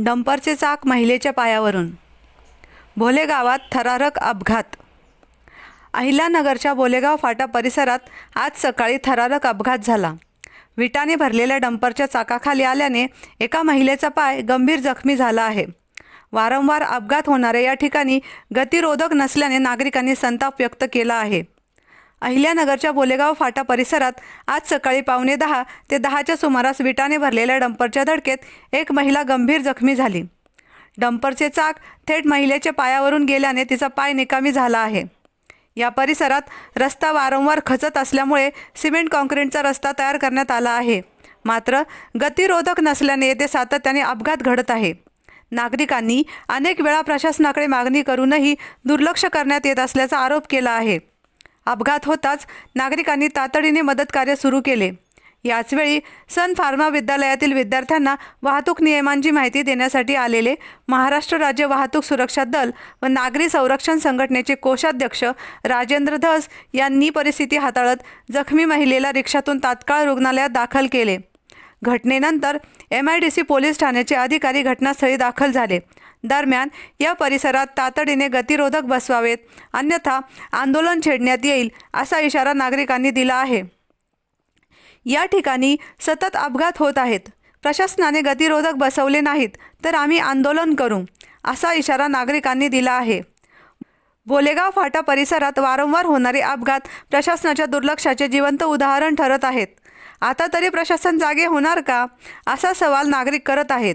डंपरचे चाक महिलेच्या पायावरून. भोले गावात थरारक अपघात. अहिल्यानगरच्या बोलेगाव फाटा परिसरात आज सकाळी थरारक अपघात झाला. विटाने भरलेल्या डंपरच्या चाकाखाली आल्याने एका महिलेचा पाय गंभीर जखमी झाला आहे. वारंवार अपघात होणाऱ्या या ठिकाणी गतिरोधक नसल्याने नागरिकांनी संताप व्यक्त केला आहे. अहिल्यानगरच्या बोलेगाव फाटा परिसरात आज सकाळी पावणे दहा ते दहाच्या सुमारास विटाने भरलेल्या डंपरच्या धडकेत एक महिला गंभीर जखमी झाली. डंपरचे चाक थेट महिलेच्या पायावरून गेल्याने तिचा पाय निकामी झाला आहे. या परिसरात रस्ता वारंवार खचत असल्यामुळे सिमेंट कॉन्क्रीटचा रस्ता तयार करण्यात आला आहे. मात्र गतिरोधक नसल्याने येथे सातत्याने अपघात घडत आहे. नागरिकांनी अनेक वेळा प्रशासनाकडे मागणी करूनही दुर्लक्ष करण्यात येत असल्याचा आरोप केला आहे. अपघात होताच नागरिकांनी तातडीने मदत कार्य सुरू केले. याचवेळी सन फार्मा विद्यालयातील विद्यार्थ्यांना वाहतूक नियमांची माहिती देण्यासाठी आलेले महाराष्ट्र राज्य वाहतूक सुरक्षा दल व नागरी संरक्षण संघटनेचे कोषाध्यक्ष राजेंद्र धस यांनी परिस्थिती हाताळत जखमी महिलेला रिक्षातून तात्काळ रुग्णालयात दाखल केले. घटनेनंतर M I D C police ठाण्याचे अधिकारी घटनास्थळी दाखल झाले. दरम्यान या परिसरात तातडीने गतिरोधक बसवावेत अन्यथा आंदोलन छेडण्यात येईल असा इशारा नागरिकांनी दिला आहे. या ठिकाणी सतत अपघात होत आहेत. प्रशासनाने गतिरोधक बसवले नाहीत तर आम्ही आंदोलन करू असा इशारा नागरिकांनी दिला आहे. बोलेगाव फाटा परिसरात वारंवार होणारे अपघात प्रशासनाच्या दुर्लक्षाचे जिवंत उदाहरण ठरत आहेत. आता तरी प्रशासन जागे होणार का असा सवाल नागरिक करत आहेत.